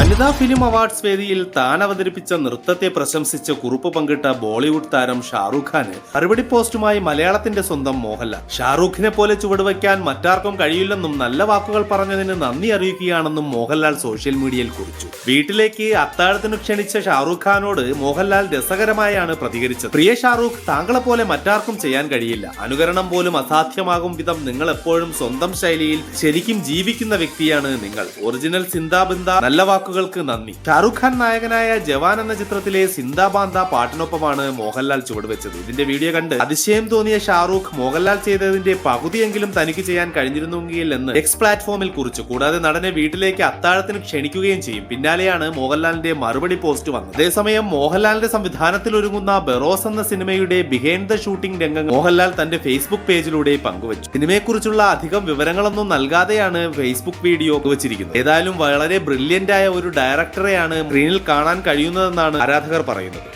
Amrita film awards വേദിയിൽ താൻ അവതരിപ്പിച്ച നൃത്തത്തെ പ്രശംസിച്ച് കുറിപ്പ് പങ്കിട്ട ബോളിവുഡ് താരം ഷാറുഖ് ഖാന് മറുപടി പോസ്റ്റുമായി മലയാളത്തിന്റെ സ്വന്തം മോഹൻലാൽ. ഷാറൂഖിനെ പോലെ ചുവടുവയ്ക്കാൻ മറ്റാർക്കും കഴിയില്ലെന്നും നല്ല വാക്കുകൾ പറഞ്ഞതിന് നന്ദി അറിയിക്കുകയാണെന്നും മോഹൻലാൽ സോഷ്യൽ മീഡിയയിൽ കുറിച്ചു. വീട്ടിലേക്ക് അത്താഴത്തിനു ക്ഷണിച്ച ഷാറുഖ് ഖാനോട് മോഹൻലാൽ രസകരമായാണ് പ്രതികരിച്ചത്. പ്രിയ ഷാറൂഖ് താങ്കളെ പോലെ മറ്റാർക്കും ചെയ്യാൻ കഴിയില്ല. അനുകരണം പോലും അസാധ്യമാകും വിധം നിങ്ങൾ എപ്പോഴും സ്വന്തം ശൈലിയിൽ ശരിക്കും ജീവിക്കുന്ന വ്യക്തിയാണ് നിങ്ങൾ. ഒറിജിനൽ ചിന്താബിന്ദ നല്ല വാക്കുകൾക്ക് നന്ദി. ഷാറുഖ് ഖാൻ നായകനായ ജവാൻ എന്ന ചിത്രത്തിലെ സിന്ദാബാന്ത പാട്ടിനൊപ്പമാണ് മോഹൻലാൽ ചുവടുവെച്ചത്. ഇതിന്റെ വീഡിയോ കണ്ട് അതിശയം തോന്നിയ ഷാറുഖ് മോഹൻലാൽ ചെയ്തതിന്റെ പകുതിയെങ്കിലും തനിക്ക് ചെയ്യാൻ കഴിഞ്ഞിരുന്നെങ്കിൽ എന്ന് എക്സ് പ്ലാറ്റ്ഫോമിൽ കുറിച്ചു. കൂടാതെ നടനെ വീട്ടിലേക്ക് അത്താഴത്തിന് ക്ഷണിക്കുകയും ചെയ്യും. പിന്നാലെയാണ് മോഹൻലാലിന്റെ മറുപടി പോസ്റ്റ് വന്നത്. അതേസമയം മോഹൻലാലിന്റെ സംവിധാനത്തിൽ ഒരുങ്ങുന്ന ബെറോസ് എന്ന സിനിമയുടെ ബിഹൈൻഡ് ദ ഷൂട്ടിംഗ് രംഗങ്ങൾ മോഹൻലാൽ തന്റെ ഫേസ്ബുക്ക് പേജിലൂടെ പങ്കുവച്ചു. സിനിമയെക്കുറിച്ചുള്ള അധികം വിവരങ്ങളൊന്നും നൽകാതെയാണ് ഫേസ്ബുക്ക് വീഡിയോ വെച്ചിരിക്കുന്നത്. ഏതായാലും വളരെ ബ്രില്യന്റ് ആയ ഒരു ഡയറക്ടറെയാണ് സ്ക്രീനിൽ കാണാൻ കഴിയുന്നതെന്നാണ് ആരാധകർ പറയുന്നത്.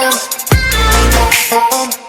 Oh, oh, oh, oh